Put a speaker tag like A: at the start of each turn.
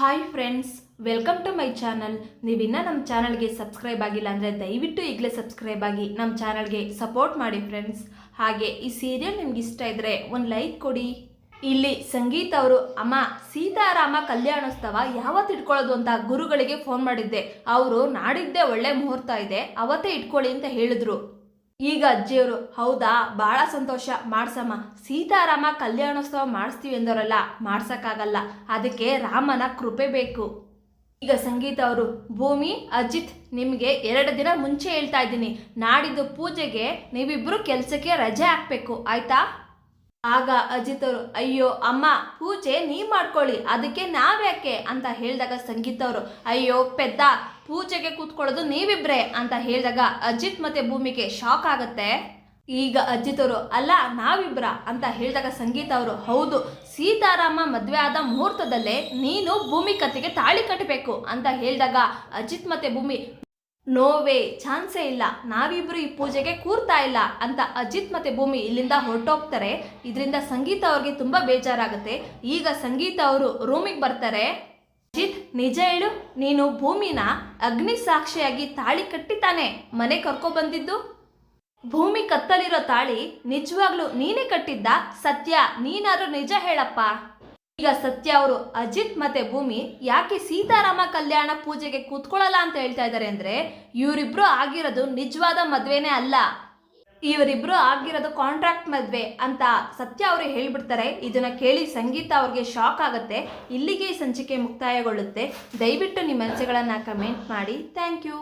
A: Hi friends welcome to my channel ನೀವಿನ್ನ ನಮ್ಮ ಚಾನಲ್ಗೆ subscribe ಆಗಿಲ್ಲ ಅಂದರೆ ದಯವಿಟ್ಟು ಈಗಲೇ ಸಬ್ಸ್ಕ್ರೈಬ್ ಆಗಿ ನಮ್ಮ ಚಾನಲ್ಗೆ ಸಪೋರ್ಟ್ ಮಾಡಿ ಫ್ರೆಂಡ್ಸ್ ಹಾಗೆ ಈ ಸೀರಿಯಲ್ ನಿಮ್ಗೆ ಇಷ್ಟ ಇದ್ದರೆ ಒಂದು ಲೈಕ್ ಕೊಡಿ. ಇಲ್ಲಿ ಸಂಗೀತ ಅವರು, ಅಮ್ಮ, ಸೀತಾರಾಮ ಕಲ್ಯಾಣೋತ್ಸವ ಯಾವತ್ತು ಇಟ್ಕೊಳ್ಳೋದು ಅಂತ ಗುರುಗಳಿಗೆ ಫೋನ್ ಮಾಡಿದ್ದೆ. ಅವರು ನಾಡಿದ್ದೆ ಒಳ್ಳೆ ಮುಹೂರ್ತ ಇದೆ, ಅವತ್ತೇ ಇಟ್ಕೊಳ್ಳಿ ಅಂತ ಹೇಳಿದ್ರು. ಈಗ ಅಜ್ಜಿಯವರು, ಹೌದಾ ಭಾಳ ಸಂತೋಷ, ಮಾಡ್ಸಮ್ಮ. ಸೀತಾರಾಮ ಕಲ್ಯಾಣೋತ್ಸವ ಮಾಡಿಸ್ತೀವಿ ಎಂದವರಲ್ಲ ಮಾಡ್ಸೋಕ್ಕಾಗಲ್ಲ. ಅದಕ್ಕೆ ರಾಮನ ಕೃಪೆ ಬೇಕು. ಈಗ ಸಂಗೀತ ಅವರು, ಭೂಮಿ, ಅಜಿತ್, ನಿಮಗೆ ಎರಡು ದಿನ ಮುಂಚೆ ಹೇಳ್ತಾ ಇದ್ದೀನಿ. ನಾಡಿದ್ದು ಪೂಜೆಗೆ ನೀವಿಬ್ಬರು ಕೆಲಸಕ್ಕೆ ರಜೆ ಹಾಕಬೇಕು. ಆಯ್ತಾ? ಆಗ ಅಜಿತ್ ಅವರು ಅಯ್ಯೋ, ಅಮ್ಮ, ಪೂಜೆ ನೀ ಮಾಡ್ಕೊಳ್ಳಿ, ಅದಕ್ಕೆ ನಾವ್ಯಾಕೆ? ಅಂತ ಹೇಳಿದಾಗ ಸಂಗೀತ ಅವರು ಅಯ್ಯೋ, ಪೆದ್ದ, ಪೂಜೆಗೆ ಕೂತ್ಕೊಳ್ಳೋದು ನೀವಿಬ್ರೆ, ಅಂತ ಹೇಳಿದಾಗ ಅಜಿತ್ ಮತ್ತೆ ಭೂಮಿಗೆ ಶಾಕ್ ಆಗುತ್ತೆ. ಈಗ ಅಜಿತರು, ಅಲ್ಲ, ನಾವಿಬ್ರ, ಅಂತ ಹೇಳಿದಾಗ ಸಂಗೀತ ಅವರು ಹೌದು, ಸೀತಾರಾಮ ಮದುವೆ ಆದ ಮುಹೂರ್ತದಲ್ಲೇ ನೀನು ಭೂಮಿ ಕತ್ತಿಗೆ ತಾಳಿ ಕಟ್ಟಬೇಕು ಅಂತ ಹೇಳಿದಾಗ ಅಜಿತ್ ಮತ್ತೆ ಭೂಮಿ ನೋವೇ ಚಾನ್ಸೇ ಇಲ್ಲ. ನಾವಿಬ್ರು ಈ ಪೂಜೆಗೆ ಕೂರ್ತಾ ಇಲ್ಲ ಅಂತ ಅಜಿತ್ ಮತ್ತೆ ಭೂಮಿ ಇಲ್ಲಿಂದ ಹೊರಟೋಗ್ತಾರೆ. ಇದರಿಂದ ಸಂಗೀತ ಅವ್ರಿಗೆ ತುಂಬಾ ಬೇಜಾರಾಗುತ್ತೆ. ಈಗ ಸಂಗೀತ ಅವರು ರೂಮಿಗೆ ಬರ್ತಾರೆ. ಅಜಿತ್, ನಿಜ ಹೇಳು, ನೀನು ಭೂಮಿನ ಅಗ್ನಿ ಸಾಕ್ಷಿಯಾಗಿ ತಾಳಿ ಕಟ್ಟಿತಾನೆ ಮನೆ ಕರ್ಕೊ ಬಂದಿದ್ದು? ಭೂಮಿ ಕತ್ತಲಿರೋ ತಾಳಿ ನಿಜವಾಗ್ಲೂ ನೀನೇ ಕಟ್ಟಿದ್ದ? ಸತ್ಯ, ನೀನಾದ್ರೂ ನಿಜ ಹೇಳಪ್ಪ. ಈಗ ಸತ್ಯ ಅವರು ಅಜಿತ್ ಮತ್ತೆ ಭೂಮಿ ಯಾಕೆ ಸೀತಾರಾಮ ಕಲ್ಯಾಣ ಪೂಜೆಗೆ ಕೂತ್ಕೊಳ್ಳಲ್ಲ ಅಂತ ಹೇಳ್ತಾ ಇದ್ದಾರೆ ಅಂದ್ರೆ ಇವರಿಬ್ರು ಆಗಿರೋದು ನಿಜವಾದ ಮದ್ವೆನೇ ಅಲ್ಲ. ಇವರಿಬ್ರು ಆಗಿರೋದು ಕಾಂಟ್ರಾಕ್ಟ್ ಮದ್ವೆ ಅಂತ ಸತ್ಯ ಅವರು ಹೇಳ್ಬಿಡ್ತಾರೆ. ಇದನ್ನ ಕೇಳಿ ಸಂಗೀತ ಅವ್ರಿಗೆ ಶಾಕ್ ಆಗುತ್ತೆ. ಇಲ್ಲಿಗೆ ಸಂಚಿಕೆ ಮುಕ್ತಾಯಗೊಳ್ಳುತ್ತೆ. ದಯವಿಟ್ಟು ನಿಮ್ಮ ಅನಿಸಿಕೆಗಳನ್ನ ಕಮೆಂಟ್ ಮಾಡಿ. Thank you